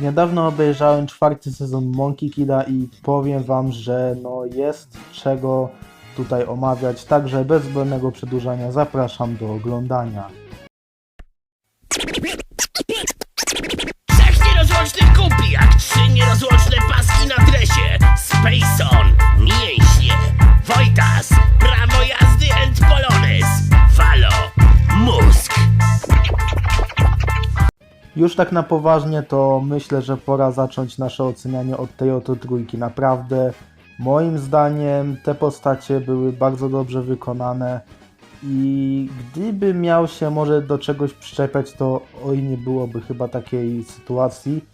Niedawno obejrzałem czwarty sezon Monkey Kida i powiem wam, że no jest czego tutaj omawiać, także bez zbędnego przedłużania zapraszam do oglądania. Trzech nierozłącznych kumpli, jak trzy nierozłączne paski na dresie. Spacon, mięśnie, Już tak na poważnie to myślę, że pora zacząć nasze ocenianie od tej oto trójki. Naprawdę moim zdaniem te postacie były bardzo dobrze wykonane i gdyby miał się może do czegoś przyczepiać, to oj nie byłoby chyba takiej sytuacji.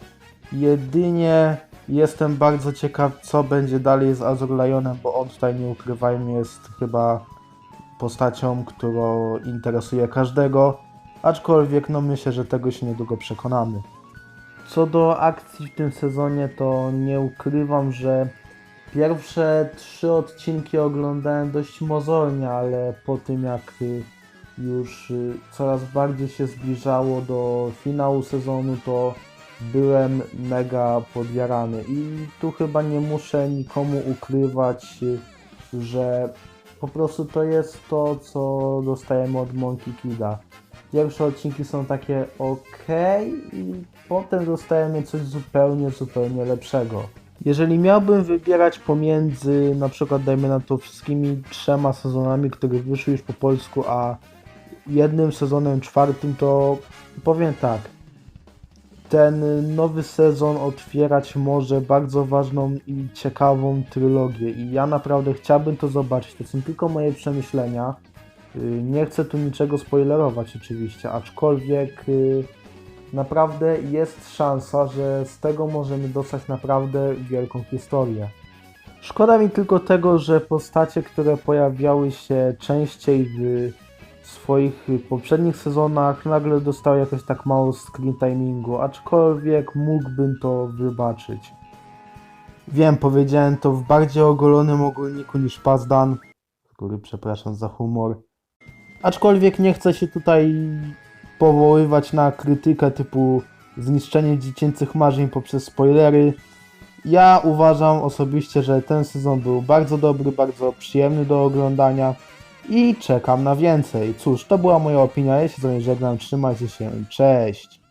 Jedynie jestem bardzo ciekaw, co będzie dalej z Azur Lionem, bo on tutaj nie ukrywajmy jest chyba postacią, którą interesuje każdego. Aczkolwiek no myślę, że tego się niedługo przekonamy. Co do akcji w tym sezonie, to nie ukrywam, że pierwsze trzy odcinki oglądałem dość mozolnie, ale po tym jak y, już y, coraz bardziej się zbliżało do finału sezonu, to byłem mega podjarany. I tu chyba nie muszę nikomu ukrywać, y, że po prostu to jest to, co dostajemy od Monkey Kida. Pierwsze odcinki są takie ok i potem dostajemy coś zupełnie, zupełnie lepszego. Jeżeli miałbym wybierać pomiędzy na przykład dajmy na to wszystkimi trzema sezonami, które wyszły już po polsku, a jednym sezonem czwartym, to powiem tak. Ten nowy sezon otwierać może bardzo ważną i ciekawą trylogię i ja naprawdę chciałbym to zobaczyć. To są tylko moje przemyślenia. Y, Nie chcę tu niczego spoilerować oczywiście, aczkolwiek y, naprawdę jest szansa, że z tego możemy dostać naprawdę wielką historię. Szkoda mi tylko tego, że postacie, które pojawiały się częściej w swoich poprzednich sezonach, nagle dostały jakoś tak mało screen timingu, aczkolwiek mógłbym to wybaczyć. Wiem, powiedziałem to w bardziej ogolonym ogólniku niż Pazdan, który przepraszam za humor. Aczkolwiek nie chcę się tutaj powoływać na krytykę typu zniszczenie dziecięcych marzeń poprzez spoilery. Ja uważam osobiście, że ten sezon był bardzo dobry, bardzo przyjemny do oglądania i czekam na więcej. Cóż, to była moja opinia. Ja się z żegnam. Trzymajcie się. Cześć.